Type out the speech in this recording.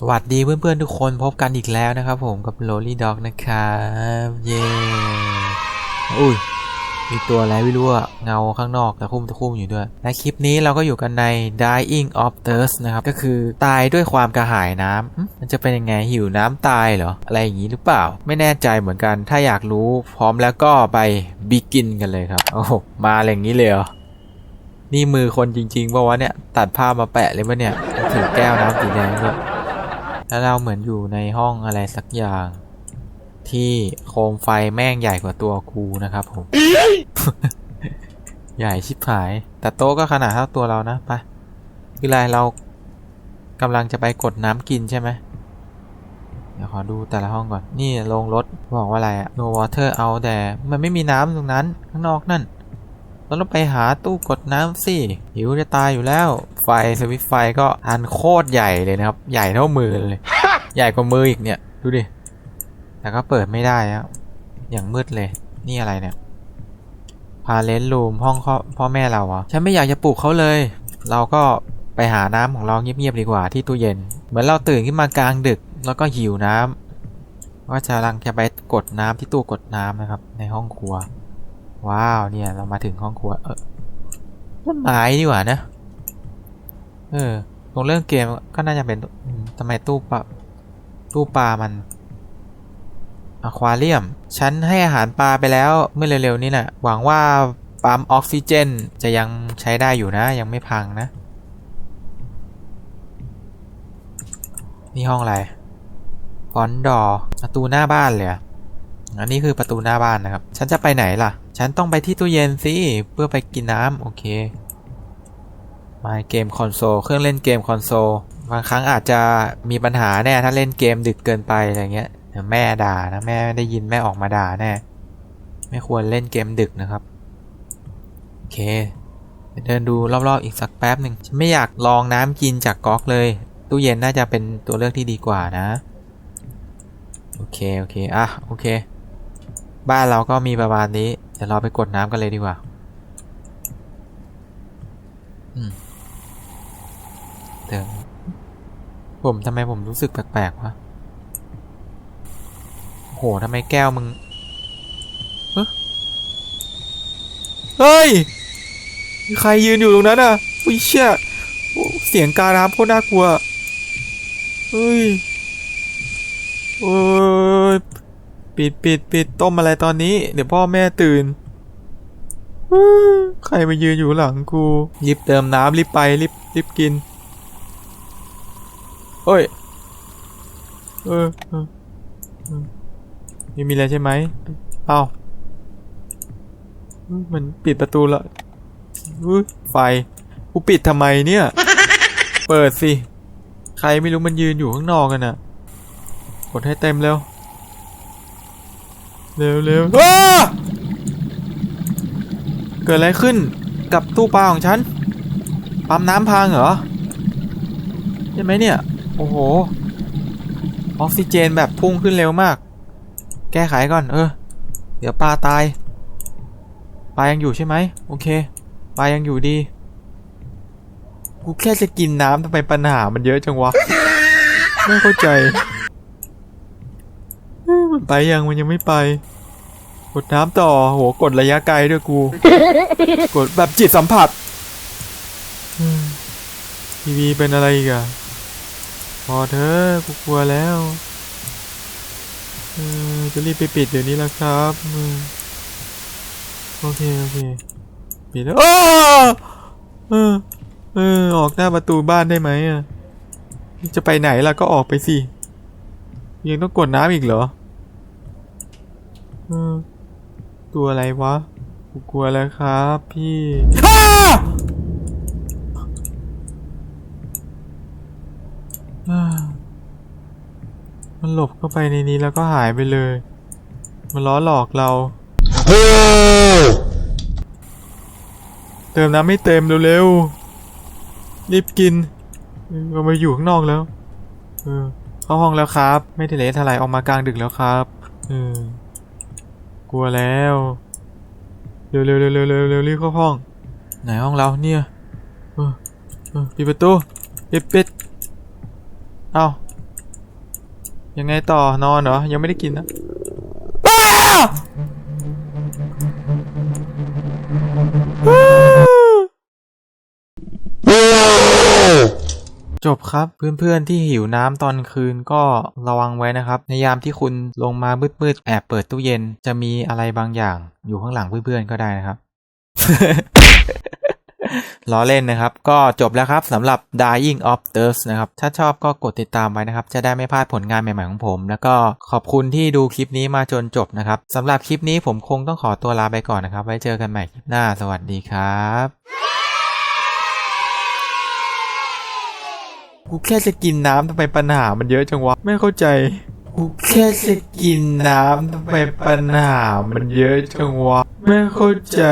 สวัสดีเพื่อนๆทุกคนพบกันอีกแล้วนะครับผมกับ Lolly Dog นะครับ เย้อุ้ยมีตัวอะไรไม่รู้อะเงาข้างนอกตะคุ่มตะคุ่มอยู่ด้วย และคลิปนี้เราก็อยู่กันใน Dying of Thirst นะครับ ก็คือตายด้วยความกระหายน้ำมันจะเป็นยังไงหิวน้ำตายเหรอ อะไรอย่างนี้หรือเปล่า ไม่แน่ใจเหมือนกัน ถ้าอยากรู้พร้อมแล้วก็ไปบิกินกันเลยครับ โอ้มาอะไรอย่างนี้เลยเหรอ นี่มือคนจริงๆป่าวะเนี่ย ตัดผ้ามาแปะเลยปะเนี่ย ถือแก้วน้ำสีแดงด้วย แล้วเราเหมือนอยู่ในห้องอะไรสักอย่าง ที่โคมไฟแม่งใหญ่กว่าตัวกูนะครับผม ใหญ่ชิบหาย แต่โต๊ะก็ขนาดเท่าตัวเรานะไปคือไรเรากำลังจะไปกดน้ำกินใช่ไหมเดี๋ยวขอดูแต่ละห้องก่อน นี่ลงรถบอกว่าอะไรอะ no water out there มันไม่มีน้ำตรงนั้น ข้างนอกนั่น เราต้องไปหาตู้กดน้ำสิหิวจะตายอยู่แล้ว ไฟสวิตไฟก็อันโคตรใหญ่เลยนะครับ ใหญ่เท่ามือเลย ใหญ่กว่ามืออีกเนี่ย ดูดิ แต่ก็เปิดไม่ได้ครับอย่างมืดเลย นี่อะไรเนี่ย พาเลนรูมห้องพ่อพ่อแม่เราอะฉันไม่อยากจะปลุกเขาเลย เราก็ไปหาน้ำของเราเงียบๆดีกว่าที่ตู้เย็น เหมือนเราตื่นขึ้นมากลางดึก แล้วก็หิวน้ำก็จะกำลังจะไปกดน้ำที่ตู้กดน้ำนะครับ ในห้องครัว ว้าวเนี่ยเรามาถึงห้องครัว เออต้นไม้ดีกว่านะ เออตรงเรื่องเกมก็น่าจะเป็นทำไมตู้ปลาตู้ปลามันอควาเรียม ฉันให้อาหารปลาไปแล้วเมื่อเร็วๆนี้แหละหวังว่าปั๊มออกซิเจนจะยังใช้ได้อยู่นะ ยังไม่พังนะ นี่ห้องอะไรฟอนดอประตูหน้าบ้านเลยอะ อันนี้คือประตูหน้าบ้านนะครับ ฉันจะไปไหนล่ะ ฉันต้องไปที่ตู้เย็นสิเพื่อไปกินน้ำโอเคมาเกมคอนโซลเครื่องเล่นเกมคอนโซลบางครั้งอาจจะมีปัญหาแน่ถ้าเล่นเกมดึกเกินไปอะไรเงี้ยแม่ด่านะแม่ได้ยินแม่ออกมาด่าแน่ไม่ควรเล่นเกมดึกนะครับโอเคเดี๋ยวเดินดูรอบๆอีกสักแป๊บหนึ่งฉันไม่อยากลองน้ำกินจากก๊อกเลยตู้เย็นน่าจะเป็นตัวเลือกที่ดีกว่านะ โอเค โอเค อะ โอเค บ้านเราก็มีประมาณนี้ เดี๋ยวเราไปกดน้ำกันเลยดีกว่าเติมผมทำไมผมรู้สึกแปลกๆวะโอ้โหทำไมแก้วมึง เฮ้ยมีใครยืนอยู่ตรงนั้นอะ อุ้ยเชี่ยเสียงการ้ำโคตรน่ากลัว เฮ้ย โอ้ย ปิดปิดปิดต้มอะไรตอนนี้ เดี๋ยวพ่อแม่ตื่นใครมายืนอยู่หลังกูรีบเติมน้ำรีบไปรีบรีบกินโอ้ยเออไม่มีอะไรใช่ไหมเอ้าเฮ้ยมันปิดประตูละอุ๊ยไฟกูปิดทำไมเนี่ย เปิดสิ ใครไม่รู้มันยืนอยู่ข้างนอกกันน่ะกดให้เต็มเร็ว เร็วเร็วอ้าเกิดอะไรขึ้นกับตู้ปลาของฉัน ปั๊มน้ำพังเหรอ ใช่ไหมเนี่ย โอ้โห ออกซิเจนแบบพุ่งขึ้นเร็วมาก แก้ไขก่อน เออ เดี๋ยวปลาตาย ปลายังอยู่ใช่ไหม โอเค ปลายังอยู่ดี กูแค่จะกินน้ำทำไมปัญหามันเยอะจังวะ ไม่เข้าใจ ไปยังมันยังไม่ไป กดน้ำต่อโหกดระยะไกลด้วยกู กดแบบจิตสัมผัสอืมทีวีเป็นอะไรอีกอะพอเถอะกูกลัวแล้วเออจะรีบไปปิดเดี๋ยวนี้แล้วครับอืมโอเคโอเคปิดแล้วอ้าเออเออออกหน้าประตูบ้านได้ไหมอะจะไปไหนล่ะก็ออกไปสิยังต้องกดน้ำอีกเหรอเออ ตัวอะไรวะกูกลัวแล้วครับพี่อ้าอ่ามันหลบเข้าไปในนี้แล้วก็หายไปเลย มันล้อหลอกเรา เติมน้ำไม่เต็มเร็วๆ รีบกินเออเรามาอยู่ข้างนอกแล้ว เออ เข้าห้องแล้วครับ ไม่ได้เลทอะไรออกมากลางดึกแล้วครับ เออ กลัวแล้วเร็วเร็วเร็วเร็วเร็วเร็วรีบเข้าห้อง ไหนห้องเราเนี่ยเออเออปิดประตูปิดปิดเอายังไงต่อนอนเหรอ ยังไม่ได้กินนะ จบครับเพื่อนๆที่หิวน้ำตอนคืนก็ระวังไว้นะครับ ในยามที่คุณลงมามืดๆแอบเปิดตู้เย็น จะมีอะไรบางอย่าง อยู่ข้างหลังเพื่อนๆก็ได้นะครับล้อเล่นนะครับ ก็จบแล้วครับสำหรับ Dying of Thirst นะครับ ถ้าชอบก็กดติดตามไว้นะครับ จะได้ไม่พลาดผลงานใหม่ๆของผม แล้วก็ขอบคุณที่ดูคลิปนี้มาจนจบนะครับสำหรับคลิปนี้ผมคงต้องขอตัวลาไปก่อนนะครับ ไว้เจอกันใหม่คลิปหน้า สวัสดีครับ กูแค่จะกินน้ำทำไมปัญหามันเยอะจังวะ ไม่เข้าใจ กูแค่จะกินน้ำทำไมปัญหามันเยอะจังวะ ไม่เข้าใจ